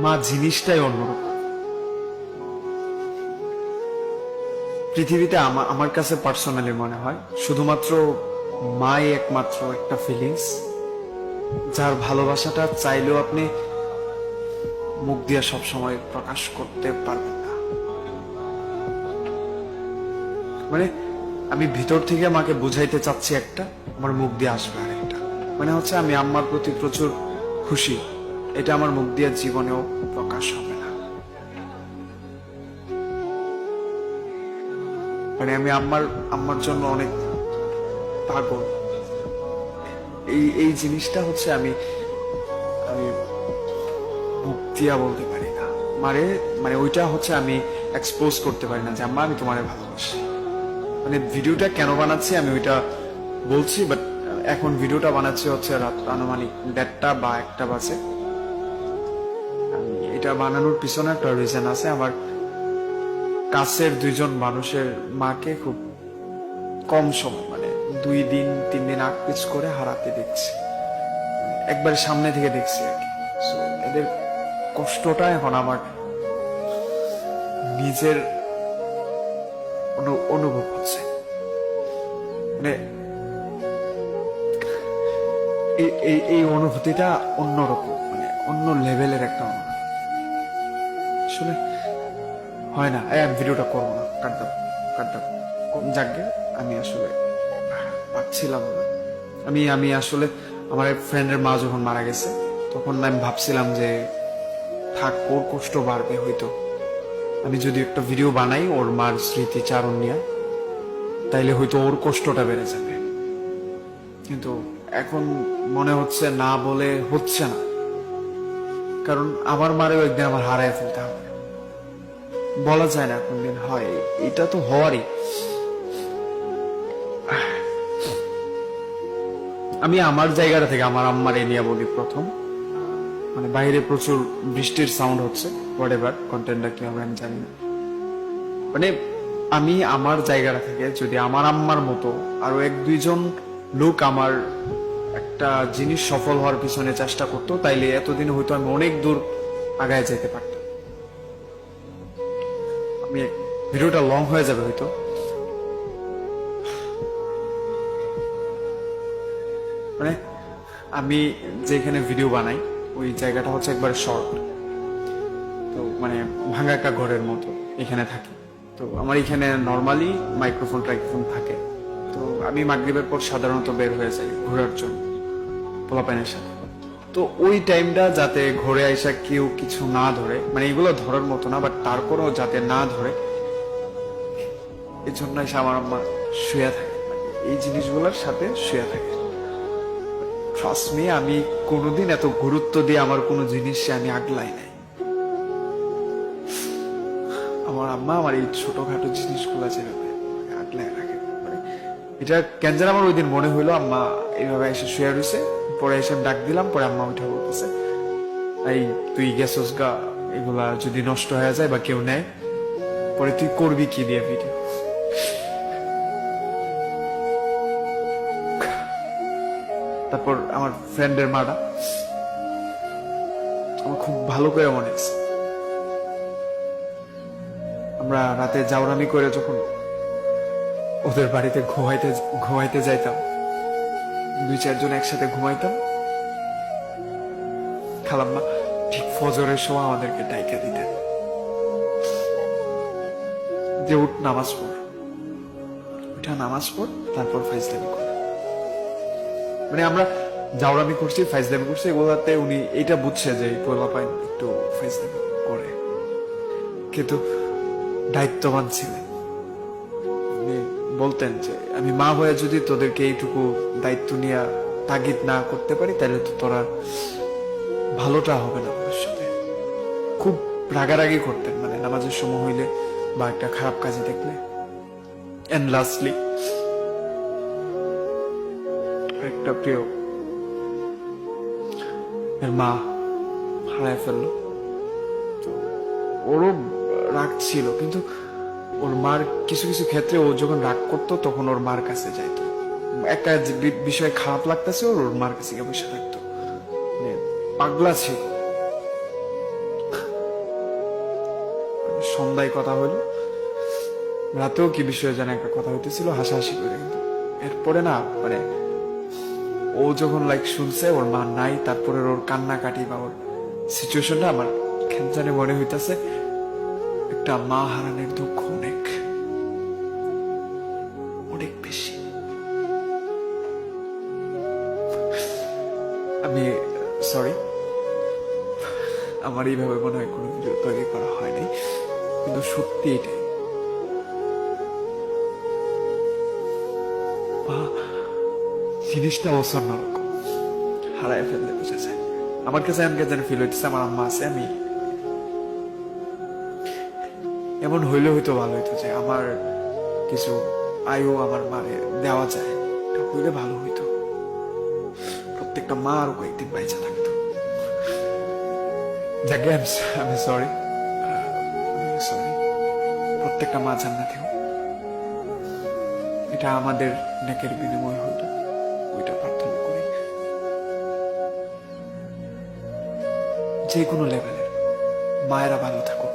মা জিনিসটাই অন্যরকম। পৃথিবীতে আমা- আমার কাছে পার্সোনালি মনে হয়, শুধুমাত্র মাই একমাত্র একটা ফিলিংস যার ভালোবাসাটা চাইলেও আপনি মুখ দিয়ে সবসময় প্রকাশ করতে পারবেন না। মানে আমি ভিতর থেকে মাকে বুঝাইতে চাচ্ছি একটা, আমার মুখ দিয়ে আসবে আরেকটা। মানে হচ্ছে আমি আম্মার প্রতি প্রচুর খুশি। এটা আমার মুখ দিয়ে জীবনেও প্রকাশ হবে না। মানে আমি আমার আমার জন্য অনেক পাগল। এই এই জিনিসটা হচ্ছে আমি আমি মুখ দিয়া বলতে পারি না। মানে মানে ওইটা হচ্ছে আমি এক্সপোজ করতে পারি না যে, আম্মা, আমি তোমারে ভালোবাসি। মানে ভিডিওটা কেন বানাচ্ছি আমি ওইটা বলছি বাট এখন ভিডিওটা বানাচ্ছি হচ্ছে রাত আনুমানিক দেড়টা বা একটা বাজে। এটা বানানোর পিছনে একটা রিজন আছে। আমার কাছের দুইজন মানুষের মাকে খুব কম সময় মানে দুই দিন, তিন দিন আগ পিছ করে হারাতে দেখছি। একবার সামনে থেকে দেখছি আর কি। এদের কষ্টটা এখন আমার নিজের অনু- অনুভব হচ্ছে। মানে এই অনুভূতিটা অন্যরকম মানে অন্য লেভেলের একটা অনুভূতি। আসলে হয় না আমি ভিডিওটা করব না, কাট দাও কাট দাও। যাকে আমি আসলে পাচ্ছিলাম না। আমি আমি আসলে আমার ফ্রেন্ডের মা যখন মারা গেছে, তখন আমি ভাবছিলাম যে থাক, ওর কষ্ট বাড়বে হয়তো। আমি যদি একটা ভিডিও বানাই ওর মার স্মৃতিচারণ নিয়ে তাইলে হয়তো ওর কষ্টটা বেড়ে যাবে। কিন্তু এখন মনে হচ্ছে না বলে হচ্ছে না। কারণ আমার মারেও একদিন আমার হারায় ফেলতে হবে। বলা যায় না কোনদিন, হয়। এটা তো হওয়ারই। আমি আমার জায়গাটা থেকে আমার আম্মার এরিয়া বলি প্রথম। মানে বাইরে প্রচুর বৃষ্টির সাউন্ড হচ্ছে হোয়াট এভার কন্টেন্টটা কি হবে আমি জানি না। মানে আমি আমার জায়গাটা থেকে যদি আমার আম্মার মতো আরও এক দুইজন লোক আমার একটা জিনিস সফল হওয়ার পিছনে চেষ্টা করতো, তাইলে এতদিন হয়তো আমি অনেক দূর আগায় যেতে পারতাম। আমি ভিডিওটা লং হয়ে যাবে হয়তো। মানে আমি যেখানে ভিডিও বানাই, ওই জায়গাটা হচ্ছে একবার শর্ট তো মানে ভাঙা একটা ঘরের মতো এখানে থাকি। তো আমার এখানে নর্মালি মাইক্রোফোন টাইক্রোফোন থাকে। তো আমি মাগরিবের পর সাধারণত বের হয়ে যাই ঘোরার জন্য, পোলাপাইনের সাথে। তো ওই টাইমটা যাতে ঘরে আইসা কেউ কিছু না ধরে মানে এগুলো ধরার মতো না বাট তারপরেও যাতে না ধরে এই জন্য এসে আমার আম্মা শুয়ে থাকে। এই জিনিসগুলোর সাথে শুয়ে থাকে। ট্রাস্ট মি আমি কোনোদিন এত গুরুত্ব দিয়ে আমার কোনো জিনিসে আমি আগলাই নাই। আমার আম্মা আমার এই ছোটখাটো জিনিসগুলো যেভাবে আগলায় রাখে মানে এটা কেন যেন আমার ওই দিন মনে হইল, আম্মা এইভাবে এসে শুয়ে রয়েছে পরে এসে ডাক দিলাম, পরে আম্মা উঠে বলতেছে, এই, তুই গেছস গা, এগুলা যদি নষ্ট হয়ে যায় বা কেউ নেয়, পরে তুই করবি কি দিয়ে ভিডিও? তারপর আমার ফ্রেন্ডের মাটা আমার খুব ভালো করে মনে আছে। আমরা রাতে জাউরামি করে যখন ওদের বাড়িতে ঘুমাইতে ঘুমাইতে যাইতাম দুই চারজন একসাথে ঘুমাইতাম। খালাম্মা ঠিক ফজরের সময় আমাদেরকে ডাইকা দিতেন। যে উঠ, নামাজ পড়। উঠা, নামাজ পড়, তারপর ফাইজলামি কর। মানে আমরা জাউরামি করছি, ফাইজলামি করছি, এগুলাতে উনি এটা বুঝছে যে পোলাপাইন একটু ফাইজলামি করে। কিন্তু দায়িত্ববান ছিলেন। বলতেন যে, আমি মা হয়ে যদি তোদেরকে এইটুকু দায়িত্ব নিয়ে তাগিদ না করতে পারি, তাহলে তো তোরা ভালোটা হবে না ভবিষ্যতে। খুব রাগারাগি করতেন মানে নামাজের সময় হইলে বা একটা খারাপ কাজে দেখলে। এন্ড লাস্টলি একটা প্রিয় এর মা হারায় ফেলল। ওরও রাগ ছিল, কিন্তু ওর মার কিছু কিছু ক্ষেত্রে ও যখন রাগ করতো, তখন ওর মার কাছে যাইতো। একটা বিষয় খারাপ লাগতেছে, ওর ওর মার কাছে বসে থাকতো। মানে পাগলা ছিল। সন্ধ্যায় কথা হলো। রাতেও কি বিষয়ে যেন একটা কথা হইতেছিল, হাসাহাসি করে। কিন্তু এরপরে না মানে ও যখন লাইক শুনছে, ওর মা নাই তারপরে ওর কান্নাকাটি বা ওর সিচুয়েশনটা আমার জানে মনে হইতাছে, একটা মা হারানের দুঃখ আমি সরি আমার এইভাবে মনে হয় কোনো ভিডিও তৈরি করা হয়নি, কিন্তু সত্যি এটাই জিনিসটা অসন্নরকম হারায় ফেলতে বুঝেছে আমার কাছে এমন যেন ফিল হইতেছে, আমার আম্মা আছে, আমি এমন হইলে হয়তো ভালো হইতো যে আমার কিছু আয়ু আমার মারে দেওয়া যায়। হইলে ভালো হইতো। প্রত্যেকটা মা আরও কয়েকদিন বাইচা থাকতো। আমি সরি প্রত্যেকটা মা জান্নাতি হোক এটা আমাদের নেকের বিনিময় হইল। ওইটা প্রার্থনা করি। যে কোনো লেভেলের মায়েরা ভালো থাকুক।